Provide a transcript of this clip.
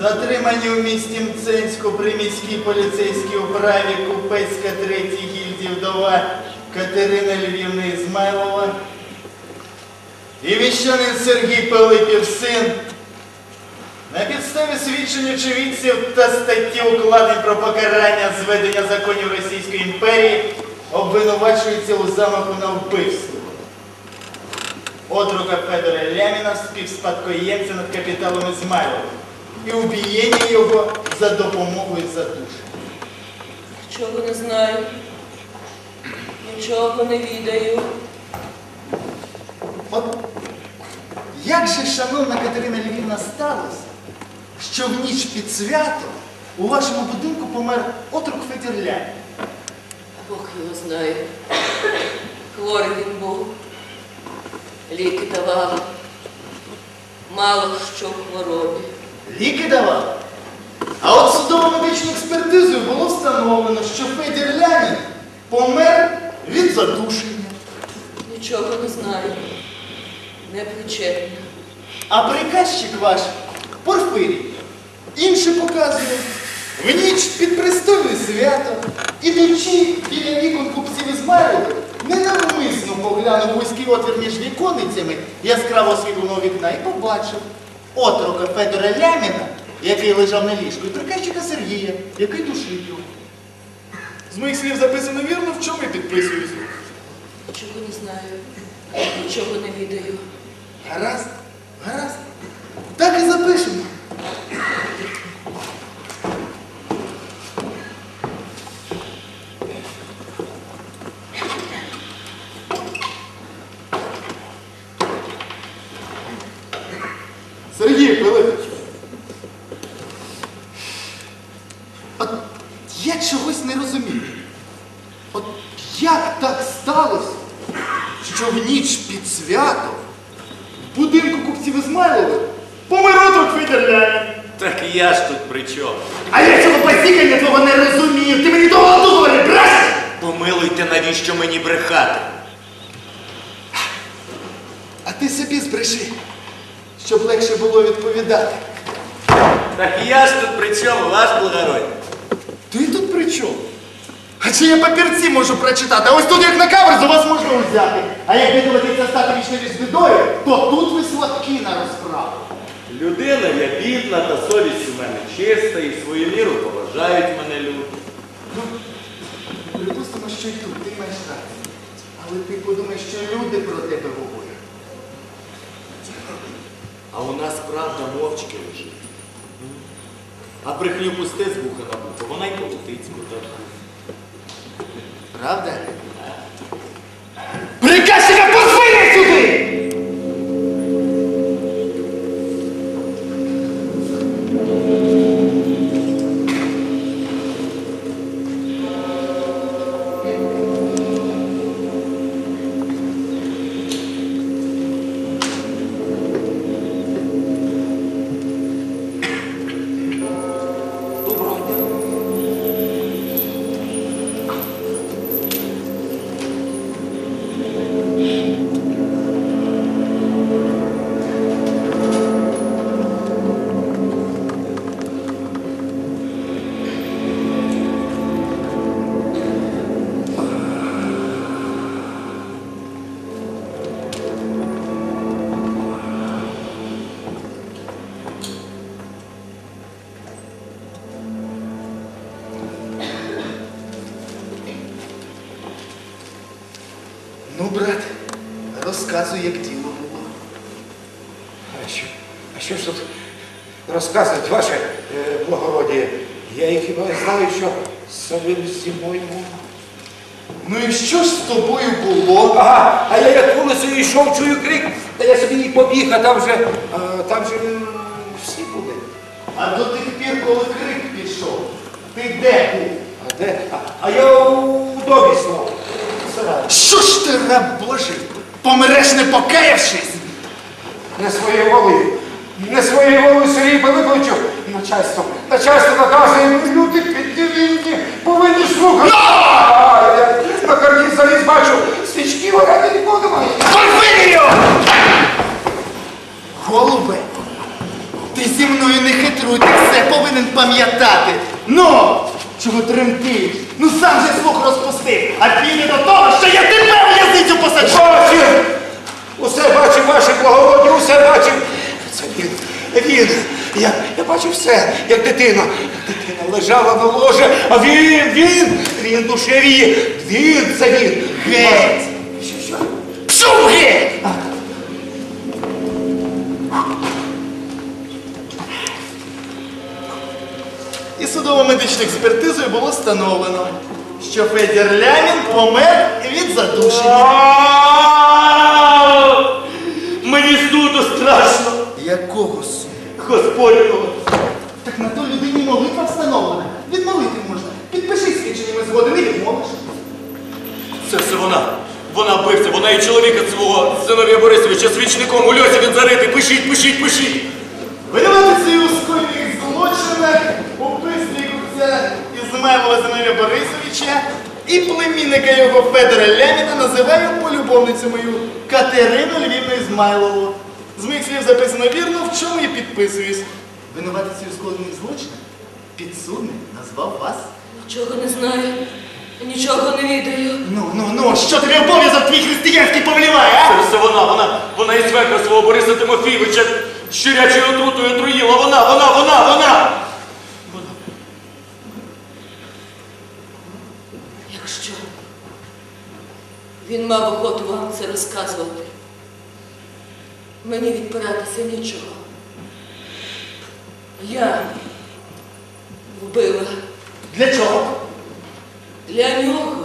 Затримані у місті Мценську при міській поліцейській управі Купецька третій гільдії вдова Катерина Львівна Ізмайлова. І віщанин Сергій Пилипів син. На підставі свідчень очевидців та статті укладень про покарання зведення законів Російської імперії обвинувачується у замаху на вбивство. Отрука Федора Ляміна, співспадкоємця над капіталом Ізмайлова і убієння його за допомогою задушення. Нічого не знаю. Нічого не відаю. От як же, шановна Катерина Львівна, сталося, що в ніч під свято у вашому будинку помер отрук Федір Лямін? Бог його знає. Хворий він був. Ліки давав. Мало що в хворобі. Ліки давали. А от судово-медичною експертизою було встановлено, що Федір Лямін помер від задушення. Нічого не знаю. Не причетна. А приказчик ваш Порфирій інше показує. В ніч під престольне свято, ідучи біля вікон купців із Ізмайлових, ненавмисно поглянув вузький отвір між віконницями яскраво освітленого вікна і побачив отрока Федора Ляміна, який лежав на ліжку, і приказчика Сергія, який душив його. З моїх слів записано вірно, в чому я підписуюся. Нічого не знаю. Нічого не відаю. Гаразд, гаразд. Так і запишемо. Сергій Пилипович. От я чогось не розумію. От як так сталося, що в ніч під свято в будинку купців Ізмайлових Федір Лямін? Так я ж тут при чому? А я цього посікання твого не розумію. Ти мені того ладу не бреш! Помилуйте, навіщо мені брехати? А ти собі збреши, щоб легше було відповідати. Так я ж тут при чому, ваш благородь? Чому? А чи я папірці можу прочитати? А ось тут як на каверзу вас можна взяти. А як не доведеться стати вічно з бідою, то тут ви слабкі на розправу. Людина я бідна, та совість у мене чиста, і свою міру поважають мене люди. Ну, припустимо, що й тут ти маєш рацію. Але ти подумай, що люди про тебе говорять. А у нас правда мовчки лежить. А брехню пусте з вуха на вухо, вона й полетить з кута. Правда? Розказуй, як діло було. А що, а що ж тут розказувати, ваше е, благородіє? Я і хіба знаю, що самим зі мною. Ну і що ж з тобою було? Ага, а я як вулицею йшов, чую крик, та я собі і побіг, а там же, а, там же м, всі були. А до тих пір, коли крик пішов, ти де був? А де? А, а я у домі став. Що ж ти, раб Божий, помреш не покаявшись? Не своєю волею. Не своєю волею Сергій Пилиповичу. Начальство. Начальство наказує, люди піддивінні, повинні слухати. А, я на карніз заліз бачу, свічки горяти нікого немає. Порфирію! Голубе, Ти зі мною не хитруй, ти все повинен пам'ятати. Ну, чого тремтиш? Ну сам же слух розпустив, а піде до того, що я тебе в в'язницю посаджу. Бачив! Усе бачив, ваше благородні, усе бачив. Це він, він. Я, я бачив все, як дитина. Дитина лежала на ложе, а він, він, він душеві. Він, це він. Геть! Що, що? Геть! І судово-медичною експертизою було встановлено, що Федір Лямін помер від задушення. Мені суду страшно. Якого суду? Господнього. Зиновія Борисовича свічником у льосі він заритий. Пишіть, пишіть, пишіть. Винуватицею у скоєних злочинах купця Ізмайлова Зиновія Борисовича і племінника його Федора Ляміна називаю полюбовницю мою Катерину Львівну Ізмайлову. З моїх слів записано вірно, в чому і підписуюсь. Винуватицею скоєних злочинах підсудний назвав вас. Нічого не знаю, нічого не відаю. Ну, ну, ну, що тобі обов'язок твій християнський повліває, а? Це все вона, вона, вона і свекра свого Бориса Тимофійовича щурячою отрутою отруїла. Вона, вона, вона, вона. Якщо він мав охоту вам це розказувати, мені відпиратися нічого. Я вбила Для чого? Для нього.